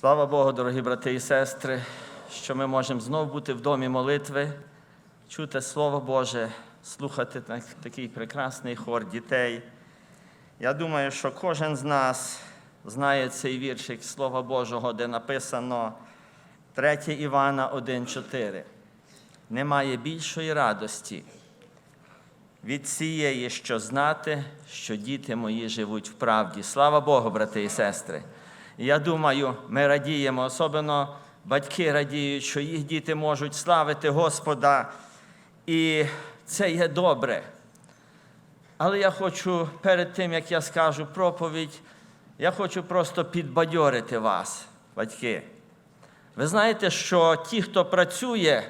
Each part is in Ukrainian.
Слава Богу, дорогі брати і сестри, що ми можемо знов бути в домі молитви, чути Слово Боже, слухати такий прекрасний хор дітей. Я думаю, що кожен з нас знає цей віршик Слова Божого, де написано 3 Івана 1,4. Немає більшої радості від цієї, що знати, що діти мої живуть в правді. Слава Богу, брати і сестри. Я думаю, ми радіємо, особливо батьки радіють, що їх діти можуть славити Господа. І це є добре. Але я хочу перед тим, як я скажу проповідь, я хочу просто підбадьорити вас, батьки. Ви знаєте, що ті, хто працює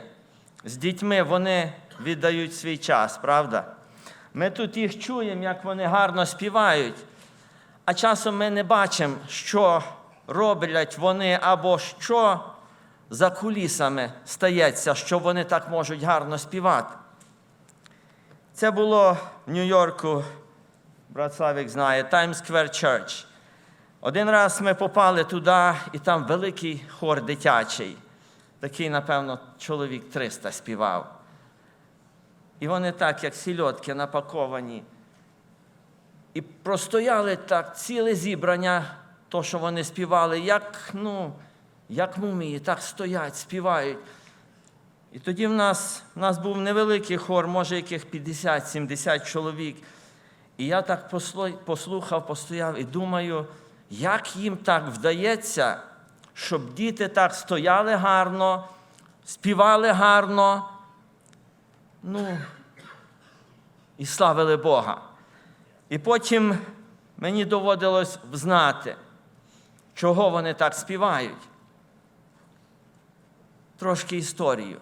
з дітьми, вони віддають свій час, правда? Ми тут їх чуємо, як вони гарно співають, а часом ми не бачимо, що роблять вони або що за кулісами стається, що вони так можуть гарно співати. Це було в Нью-Йорку, брат Славік знає, Times Square Church. Один раз ми попали туди, і там великий хор дитячий. Такий, напевно, чоловік 300 співав. І вони так, як сільотки, напаковані. І простояли так ціле зібрання, то, що вони співали, як, ну, як мумії, так стоять, співають. І тоді в нас, в нас був невеликий хор, може, яких 50-70 чоловік. І я так послухав, постояв і думаю, як їм так вдається, щоб діти так стояли гарно, співали гарно, ну, і славили Бога. І потім мені доводилось знати, чого вони так співають. Трошки історію.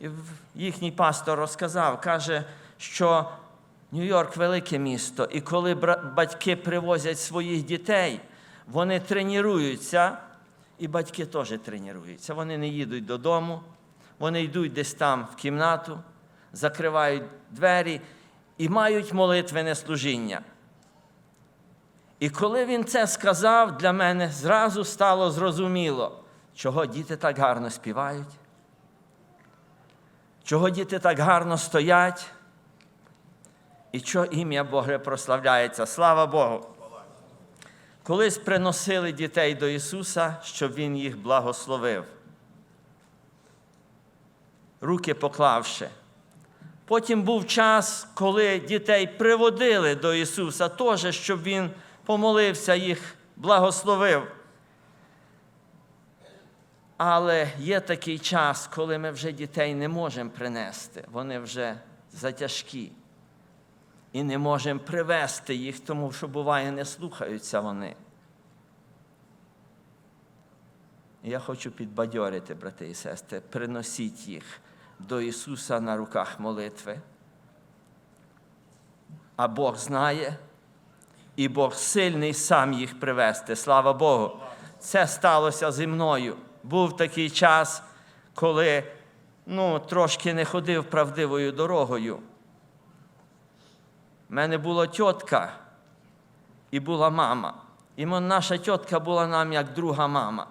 І їхній пастор розказав, каже, що Нью-Йорк велике місто, і коли батьки привозять своїх дітей, вони тренуються, і батьки теж тренуються. Вони не їдуть додому, вони йдуть десь там в кімнату, закривають двері і мають молитвене служіння. І коли він це сказав, для мене зразу стало зрозуміло, чого діти так гарно співають, чого діти так гарно стоять, і що ім'я Боже прославляється. Слава Богу! Колись приносили дітей до Ісуса, щоб Він їх благословив, руки поклавши. Потім був час, коли дітей приводили до Ісуса, теж, щоб Він помолився, їх благословив. Але є такий час, коли ми вже дітей не можемо принести, вони вже затяжкі. І не можемо привести їх, тому що буває, не слухаються вони. Я хочу підбадьорити, брати і сестри, приносіть їх до Ісуса на руках молитви. А Бог знає, і Бог сильний сам їх привести. Слава Богу. Це сталося зі мною. Був такий час, коли ну, трошки не ходив правдивою дорогою. У мене була тітка і була мама. І наша тітка була нам як друга мама.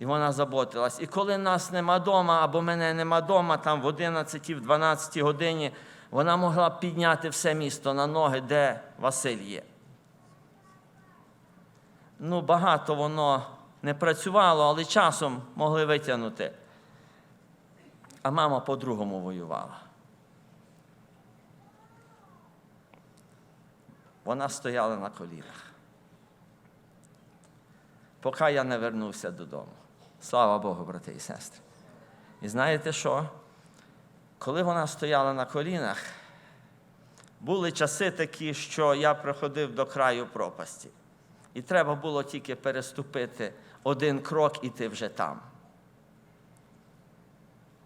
І вона заботилась. І коли нас нема вдома, або мене нема вдома, там в 11 в 12 годині, вона могла підняти все місто на ноги, де Василь є. Ну, багато воно не працювало, але часом могли витягнути. А мама по-другому воювала. Вона стояла на колінах. Поки я не вернувся додому. Слава Богу, брати і сестри. І знаєте що? Коли вона стояла на колінах, були часи такі, що я приходив до краю пропасті. І треба було тільки переступити один крок, і ти вже там.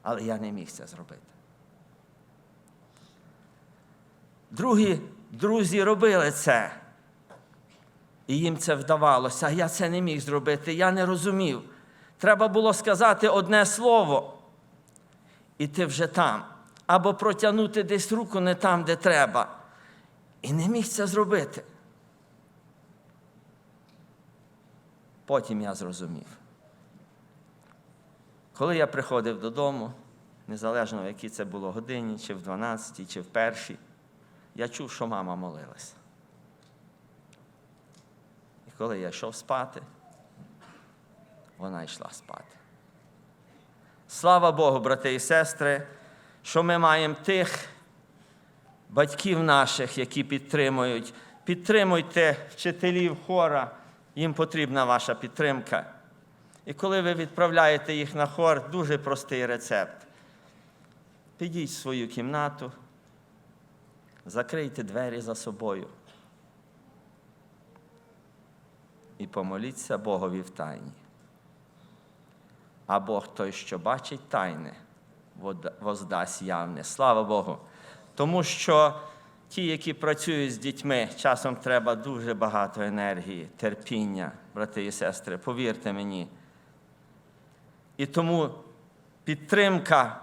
Але я не міг це зробити. Другі друзі робили це. І їм це вдавалося, а я це не міг зробити, я не розумів. Треба було сказати одне слово, і ти вже там. Або протягнути десь руку не там, де треба. І не міг це зробити. Потім я зрозумів. Коли я приходив додому, незалежно в якій це було годині, чи в 12, чи в першій, я чув, що мама молилась. І коли я йшов спати, вона йшла спати. Слава Богу, брати і сестри, що ми маємо тих батьків наших, які підтримують. Підтримуйте вчителів хора, їм потрібна ваша підтримка. І коли ви відправляєте їх на хор, дуже простий рецепт. Підіть в свою кімнату, закрийте двері за собою і помоліться Богові в тайні. А Бог той, що бачить тайне, воздасть явне. Слава Богу. Тому що ті, які працюють з дітьми, часом треба дуже багато енергії, терпіння, брати і сестри, повірте мені. І тому підтримка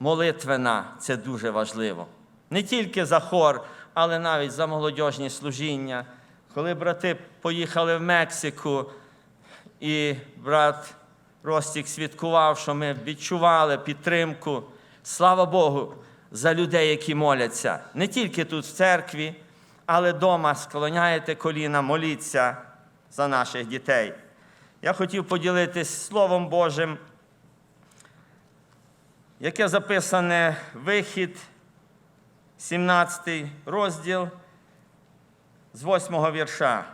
молитвена це дуже важливо. Не тільки за хор, але навіть за молодіжні служіння. Коли брати поїхали в Мексику, і брат Ростік свідкував, що ми відчували підтримку. Слава Богу, за людей, які моляться. Не тільки тут в церкві, але вдома склоняєте коліна, моліться за наших дітей. Я хотів поділитись Словом Божим, яке записане вихід, 17 розділ з 8 вірша.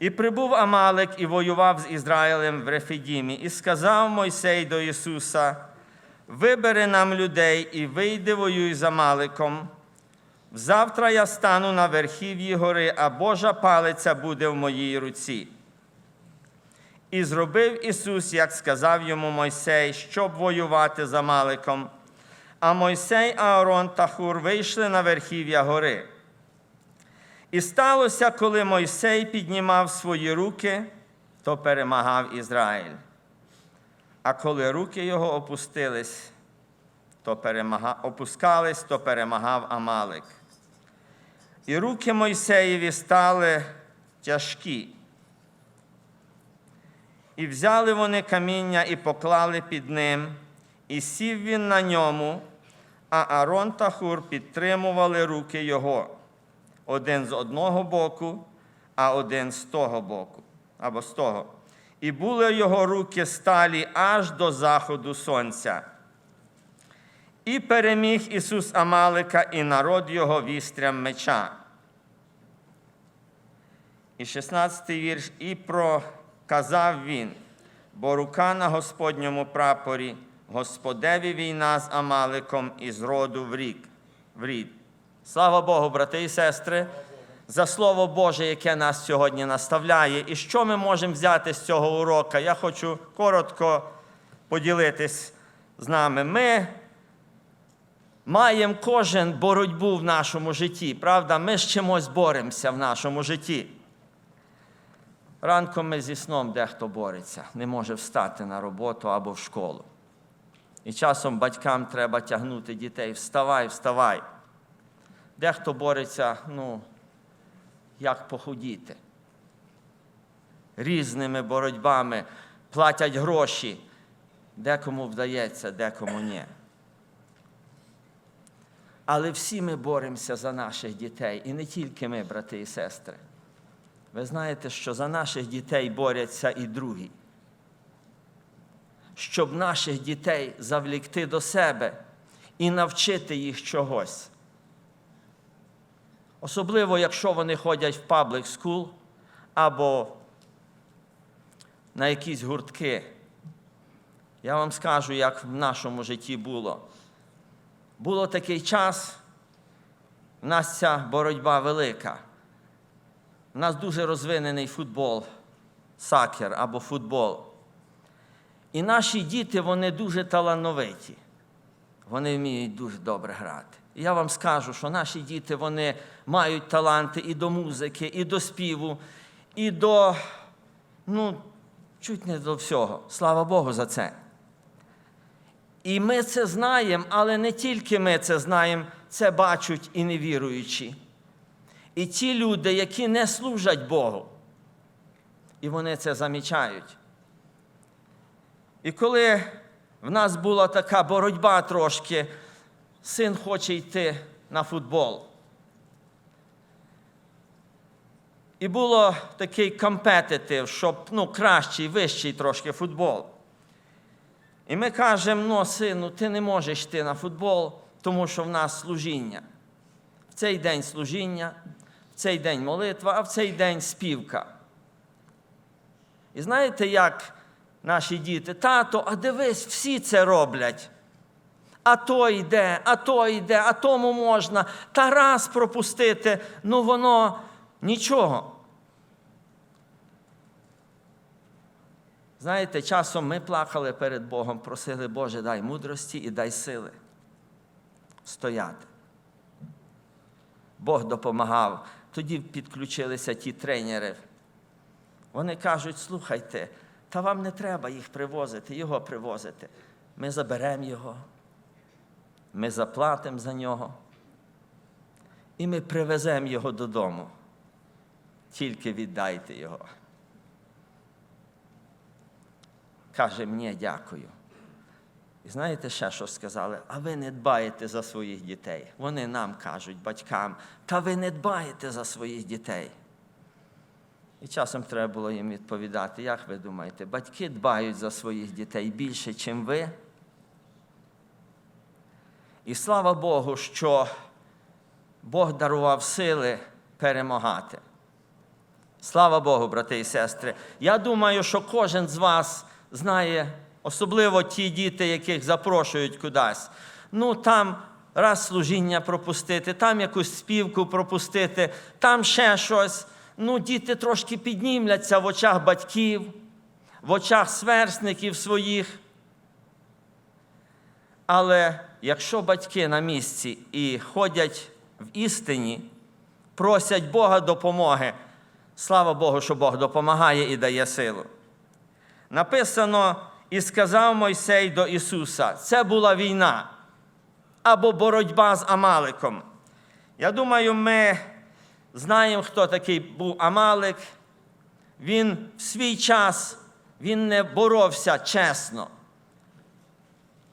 І прибув Амалек і воював з Ізраїлем в Рефідімі, і сказав Мойсей до Ісуса: Вибери нам людей і вийди воюй з Амалеком. Завтра я стану на верхів'ї гори, а Божа палиця буде в моїй руці. І зробив Ісус, як сказав йому Мойсей, щоб воювати з Амалеком. А Мойсей, Аарон та Хур вийшли на верхів'я гори. І сталося, коли Мойсей піднімав свої руки, то перемагав Ізраїль. А коли руки його опустились, то перемагав, опускались, то перемагав Амалик. І руки Мойсеєві стали тяжкі. І взяли вони каміння і поклали під ним, і сів він на ньому, а Арон та Хур підтримували руки його один з одного боку, а один з того боку, або з того. І були його руки сталі аж до заходу сонця. І переміг Ісус Амалика і народ його вістрям меча. І 16 вірш, і проказав він, бо рука на Господньому прапорі, Господеві війна з Амаликом і з роду в рід. Слава Богу, брати і сестри, за Слово Боже, яке нас сьогодні наставляє. І що ми можемо взяти з цього урока? Я хочу коротко поділитись з нами. Ми маємо кожен боротьбу в нашому житті, правда? Ми з чимось боремося в нашому житті. Ранком ми зі сном дехто бореться, не може встати на роботу або в школу. І часом батькам треба тягнути дітей: вставай, вставай. Дехто бореться, ну, як похудіти. Різними боротьбами платять гроші. Декому вдається, декому ні. Але всі ми боремося за наших дітей, і не тільки ми, брати і сестри. Ви знаєте, що за наших дітей борються і другі. Щоб наших дітей завлікти до себе і навчити їх чогось. Особливо, якщо вони ходять в паблік скул або на якісь гуртки. Я вам скажу, як в нашому житті було. Було такий час, в нас ця боротьба велика. У нас дуже розвинений футбол, сакер або футбол. І наші діти, вони дуже талановиті. Вони вміють дуже добре грати. Я вам скажу, що наші діти вони мають таланти і до музики, і до співу, і до, ну, чуть не до всього. Слава Богу за це. І ми це знаємо, але не тільки ми це знаємо, це бачать і невіруючі. І ті люди, які не служать Богу, і вони це замічають. І коли в нас була така боротьба трошки, син хоче йти на футбол. І було такий компетитив, щоб ну, кращий, вищий трошки футбол. І ми кажемо, ну, сину, ти не можеш йти на футбол, тому що в нас служіння. В цей день служіння, в цей день молитва, а в цей день співка. І знаєте, як наші діти, тато, а дивись, всі це роблять. А то йде, а то йде, а тому можна. Та раз пропустити, ну воно нічого. Знаєте, часом ми плакали перед Богом, просили, Боже, дай мудрості і дай сили стояти. Бог допомагав. Тоді підключилися ті тренери. Вони кажуть, слухайте, та вам не треба їх привозити, його привозити. Ми заберемо його, ми заплатимо за нього. І ми привеземо його додому. Тільки віддайте його. Каже, мені дякую. І знаєте ще, що сказали? А ви не дбаєте за своїх дітей. Вони нам кажуть, батькам, та ви не дбаєте за своїх дітей. І часом треба було їм відповідати, як ви думаєте, батьки дбають за своїх дітей більше, ніж ви. І слава Богу, що Бог дарував сили перемагати. Слава Богу, брати і сестри. Я думаю, що кожен з вас знає, особливо ті діти, яких запрошують кудись. Ну, там раз служіння пропустити, там якусь співку пропустити, там ще щось. Ну, діти трошки піднімляться в очах батьків, в очах сверстників своїх. Але якщо батьки на місці і ходять в істині, просять Бога допомоги, слава Богу, що Бог допомагає і дає силу. Написано, і сказав Мойсей до Ісуса: це була війна або боротьба з Амаликом. Я думаю, ми знаємо, хто такий був Амалик. Він в свій час він не боровся чесно.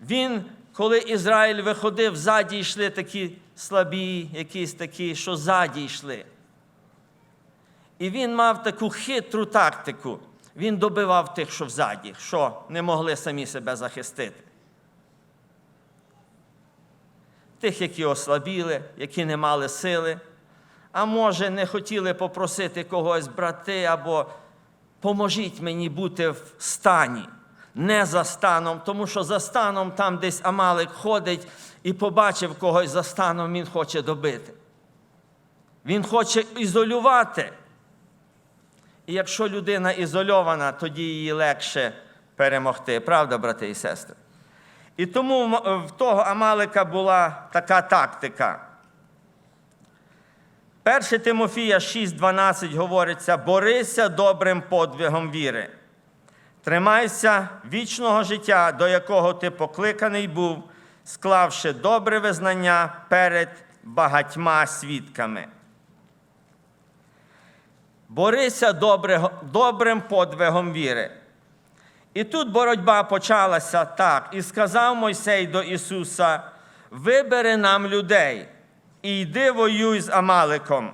Він, коли Ізраїль виходив, ззаді йшли такі слабі, якісь такі, що ззаді йшли. І він мав таку хитру тактику. Він добивав тих, що взаді, що не могли самі себе захистити. Тих, які ослабіли, які не мали сили, а може, не хотіли попросити когось, брати, або поможіть мені бути в стані, не за станом, тому що за станом там десь Амалик ходить і побачив когось за станом, він хоче добити. Він хоче ізолювати. І якщо людина ізольована, тоді її легше перемогти. Правда, брати і сестри? І тому в того Амалика була така тактика. 1 Тимофія 6,12 говориться: борися добрим подвигом віри. Тримайся вічного життя, до якого ти покликаний був, склавши добре визнання перед багатьма свідками. Борися добре, добрим подвигом віри. І тут боротьба почалася так. І сказав Мойсей до Ісуса: вибери нам людей і йди воюй з Амаликом.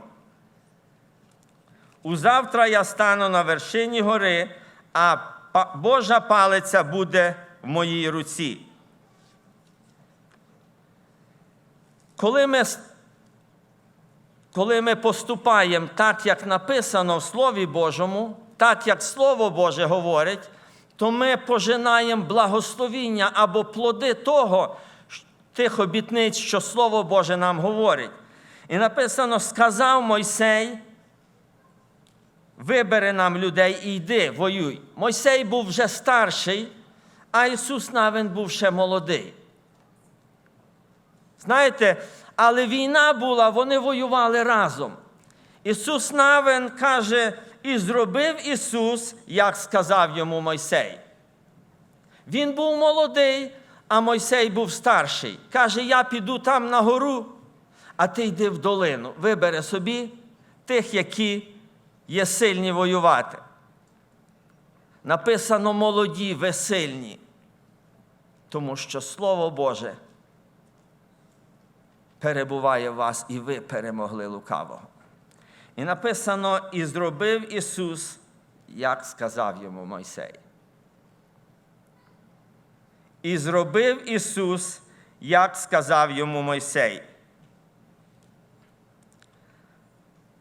Узавтра я стану на вершині гори, а Божа палиця буде в моїй руці. Коли ми коли ми поступаємо так, як написано в Слові Божому, так як Слово Боже говорить, то ми пожинаємо благословіння або плоди того, тих обітниць, що Слово Боже нам говорить. І написано: сказав Мойсей, вибери нам людей і йди, воюй. Мойсей був вже старший, а Ісус Навин був ще молодий. Знаєте, але війна була, вони воювали разом. Ісус Навин каже, і зробив Ісус, як сказав йому Мойсей. Він був молодий, а Мойсей був старший. Каже, я піду там на гору, а ти йди в долину. Вибери собі тих, які є сильні воювати. Написано молоді, ви сильні. тому що Слово Боже перебуває в вас, і ви перемогли лукавого. І написано: і зробив Ісус, як сказав йому Мойсей. І зробив Ісус, як сказав йому Мойсей.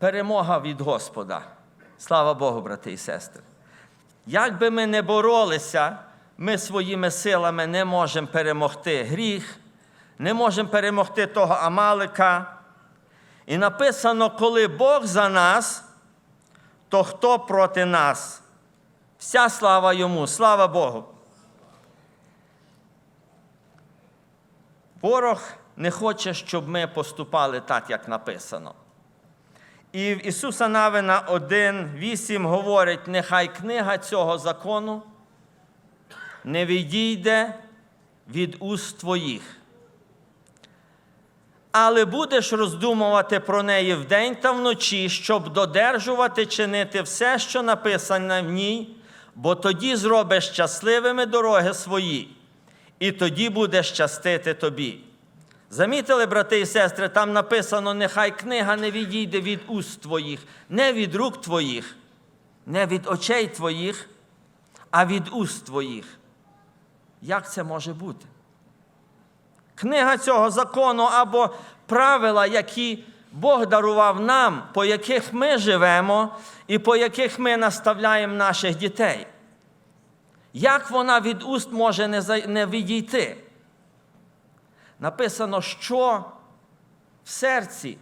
Перемога від Господа. Слава Богу, брати і сестри. Як би ми не боролися, ми своїми силами не можемо перемогти гріх, не можемо перемогти того Амалика. І написано, коли Бог за нас, то хто проти нас? Вся слава йому, слава Богу. Ворог не хоче, щоб ми поступали так, як написано. І в Ісуса Навина 1,8 говорить: нехай книга цього закону не відійде від уст твоїх. Але будеш роздумувати про неї вдень та вночі, щоб додержувати чинити все, що написано в ній, бо тоді зробиш щасливими дороги свої, і тоді буде щастити тобі. Замітили, брати і сестри, там написано: нехай книга не відійде від уст твоїх, не від рук твоїх, не від очей твоїх, а від уст твоїх. Як це може бути? Книга цього закону або правила, які Бог дарував нам, по яких ми живемо і по яких ми наставляємо наших дітей. Як вона від уст може не відійти? Написано, що в серці,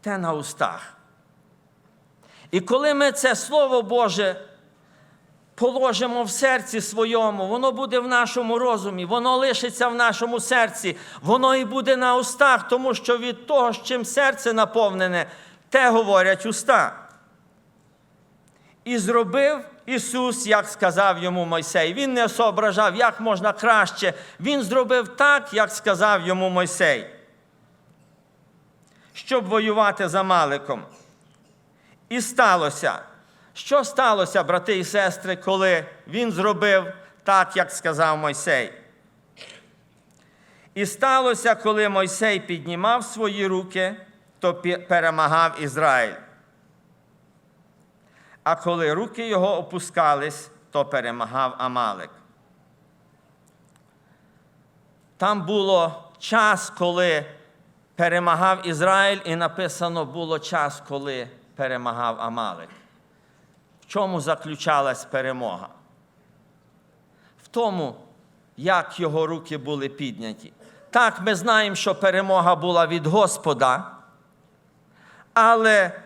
те на устах. І коли ми це Слово Боже положимо в серці своєму, воно буде в нашому розумі, воно лишиться в нашому серці, воно і буде на устах, тому що від того, з чим серце наповнене, те говорять уста. І зробив Ісус, як сказав йому Мойсей. Він не соображав, як можна краще. Він зробив так, як сказав йому Мойсей, щоб воювати за Маликом. І сталося. Що сталося, брати і сестри, коли він зробив так, як сказав Мойсей? І сталося, коли Мойсей піднімав свої руки, то перемагав Ізраїль. А коли руки його опускались, то перемагав Амалик. Там було час, коли перемагав Ізраїль, і написано було час, коли перемагав Амалик. В чому заключалась перемога? В тому, як його руки були підняті. Так, ми знаємо, що перемога була від Господа, але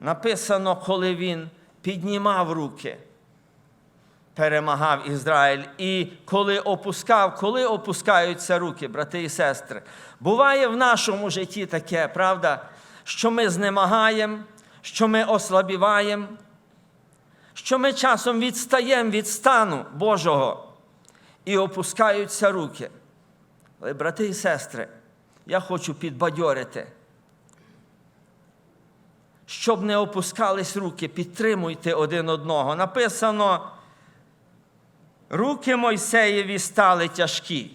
написано, коли він піднімав руки, перемагав Ізраїль. І коли опускав, коли опускаються руки, брати і сестри, буває в нашому житті таке, правда, що ми знемагаємо, що ми ослабіваємо, що ми часом відстаємо від стану Божого і опускаються руки. Але, брати і сестри, я хочу підбадьорити. Щоб не опускались руки, підтримуйте один одного. Написано, руки Мойсеєві стали тяжкі.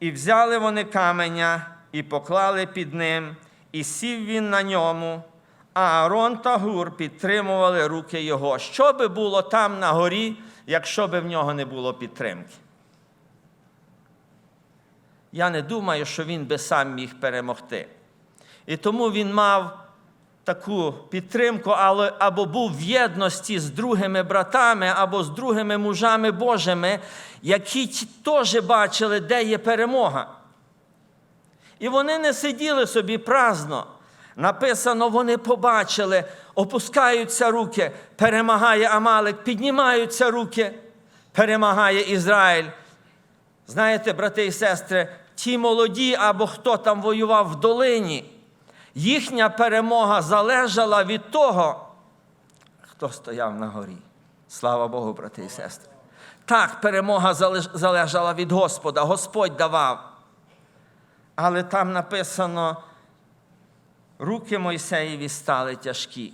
І взяли вони каменя і поклали під ним, і сів він на ньому, а Аарон та Гур підтримували руки його. Що би було там на горі, якщо би в нього не було підтримки? Я не думаю, що він би сам міг перемогти. І тому він мав таку підтримку, але або був в єдності з другими братами, або з другими мужами Божими, які теж бачили, де є перемога. І вони не сиділи собі праздно. Написано, вони побачили, опускаються руки, перемагає Амалик, піднімаються руки, перемагає Ізраїль. Знаєте, брати і сестри, ті молоді або хто там воював в долині, їхня перемога залежала від того, хто стояв на горі. Слава Богу, брати і сестри. Так, перемога залежала від Господа, Господь давав. Але там написано, руки Мойсеєві стали тяжкі.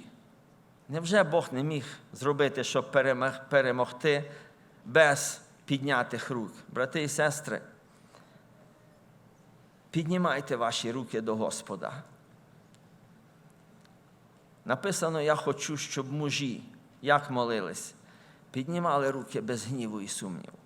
Невже Бог не міг зробити, щоб перемогти без піднятих рук? Брати і сестри, піднімайте ваші руки до Господа. Написано, я хочу, щоб мужі, як молились, піднімали руки без гніву і сумніву.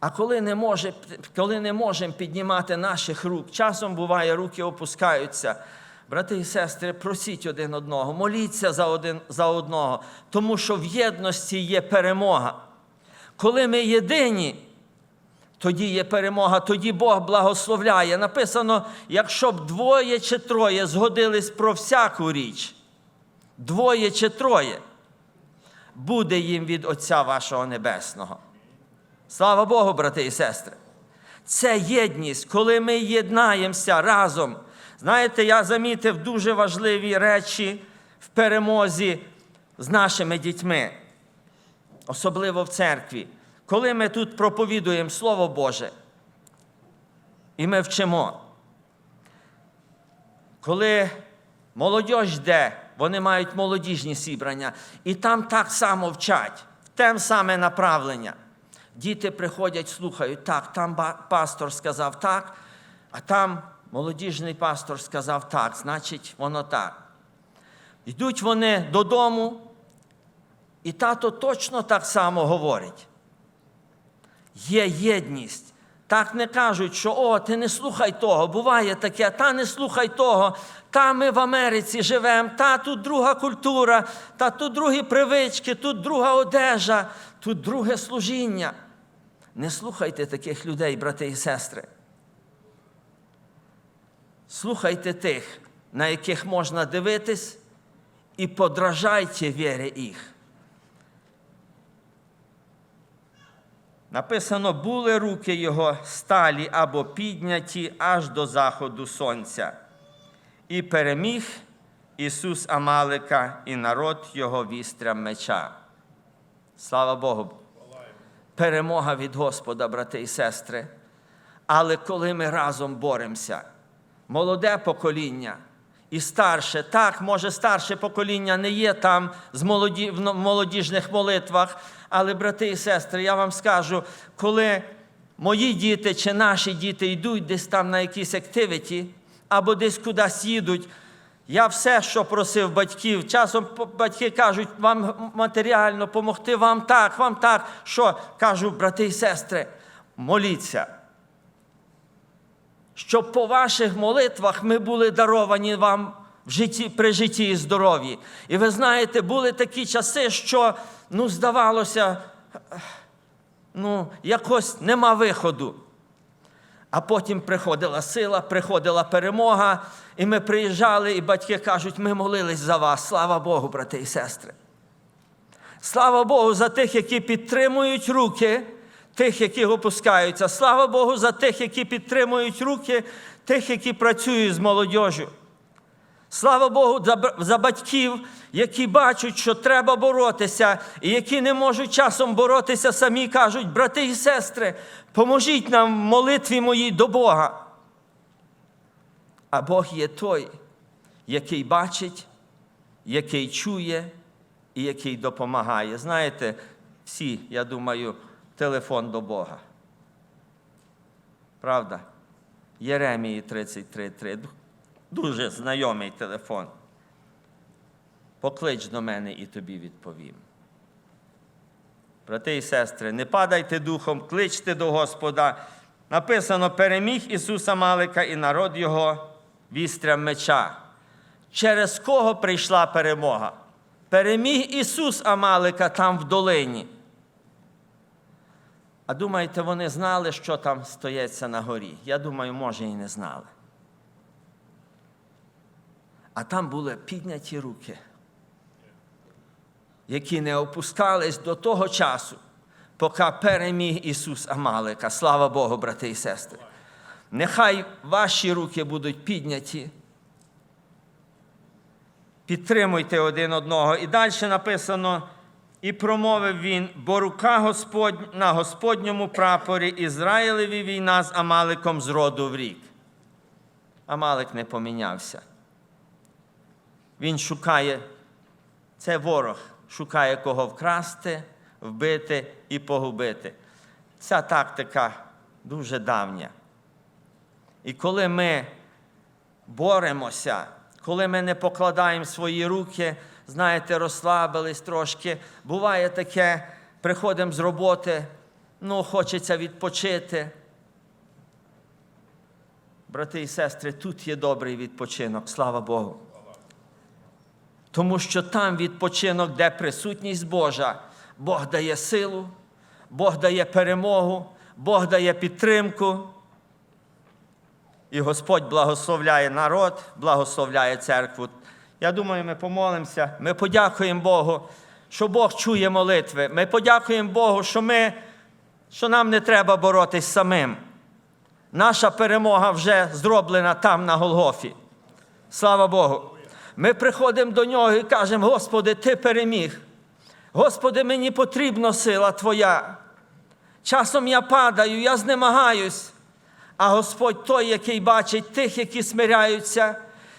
А коли не, може, коли не можемо піднімати наших рук, часом буває, руки опускаються. Брати і сестри, просіть один одного, моліться за, один, за одного, тому що в єдності є перемога. Коли ми єдині, тоді є перемога, тоді Бог благословляє. Написано, якщо б двоє чи троє згодились про всяку річ, двоє чи троє, буде їм від Отця вашого Небесного. Слава Богу, брати і сестри. Це єдність, коли ми єднаємося разом. Знаєте, я замітив дуже важливі речі в перемозі з нашими дітьми, особливо в церкві. Коли ми тут проповідуємо Слово Боже, і ми вчимо. Коли молодь йде, вони мають молодіжні зібрання, і там так само вчать, в те саме направлення. Діти приходять, слухають, так, там пастор сказав так, а там молодіжний пастор сказав так, значить, воно так. Йдуть вони додому, і тато точно так само говорить. Є єдність. Так не кажуть, що о, ти не слухай того, буває таке, та не слухай того, та ми в Америці живемо, та тут друга культура, та тут другі привички, тут друга одежа, тут друге служіння. Не слухайте таких людей, брати і сестри. Слухайте тих, на яких можна дивитись, і подражайте вірі їх. Написано, були руки його сталі або підняті аж до заходу сонця. І переміг Ісус Амалика і народ його вістрям меча. Слава Богу! Перемога від Господа, брати і сестри. Але коли ми разом боремося, молоде покоління і старше, так, може, старше покоління не є там в молодіжних молитвах, але, брати і сестри, я вам скажу, коли мої діти чи наші діти йдуть десь там на якісь активіті або десь кудись їдуть, я все, що просив батьків, часом батьки кажуть, вам матеріально допомогти, вам так, вам так. Що? Кажу, брати і сестри, моліться. Щоб по ваших молитвах ми були даровані вам в житті, при житті і здоров'ї. І ви знаєте, були такі часи, що ну, здавалося, ну, якось нема виходу. А потім приходила сила, приходила перемога, і ми приїжджали, і батьки кажуть, ми молились за вас. Слава Богу, брати і сестри. Слава Богу за тих, які підтримують руки, тих, які опускаються. Слава Богу за тих, які підтримують руки, тих, які працюють з молодіжю. Слава Богу за батьків, які бачать, що треба боротися, і які не можуть часом боротися, самі кажуть, брати і сестри, поможіть нам в молитві моїй до Бога. А Бог є той, який бачить, який чує і який допомагає. Знаєте, всі, я думаю, телефон до Бога. Правда? Єремії 33.3. Дуже знайомий телефон. Поклич до мене і тобі відповім. Брати і сестри, не падайте духом, кличте до Господа. Написано: переміг Ісуса Малика і народ Його вістрям меча. Через кого прийшла перемога? Переміг Ісус Амалика там в долині. А думаєте, вони знали, що там стоїться на горі? Я думаю, може, і не знали. А там були підняті руки, які не опускались до того часу, поки переміг Ісус Амалика. Слава Богу, брати і сестри. Нехай ваші руки будуть підняті. Підтримуйте один одного. І далі написано: і промовив він, бо рука Господь на Господньому прапорі Ізраїлеві війна з Амаликом з роду в рік. Амалик не помінявся. Він шукає, це ворог, шукає кого вкрасти, вбити і погубити. Ця тактика дуже давня. І коли ми боремося, коли ми не покладаємо свої руки, знаєте, розслабились трошки, буває таке, приходимо з роботи, ну, хочеться відпочити. Брати і сестри, тут є добрий відпочинок, слава Богу. Тому що там відпочинок, де присутність Божа, Бог дає силу, Бог дає перемогу, Бог дає підтримку. І Господь благословляє народ, благословляє церкву. Я думаю, ми помолимося. Ми подякуємо Богу, що Бог чує молитви. Ми подякуємо Богу, що, ми, що нам не треба боротись самим. Наша перемога вже зроблена там, на Голгофі. Слава Богу. Ми приходимо до нього і кажемо: Господи, Ти переміг. Господи, мені потрібна сила Твоя. Часом я падаю, я знемагаюсь. А Господь той, який бачить тих, які смиряються,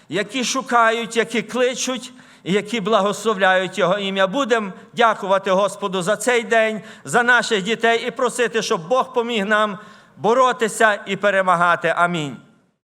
які шукають, які кличуть, які благословляють Його ім'я. Будемо дякувати Господу за цей день, за наших дітей і просити, щоб Бог поміг нам боротися і перемагати. Амінь.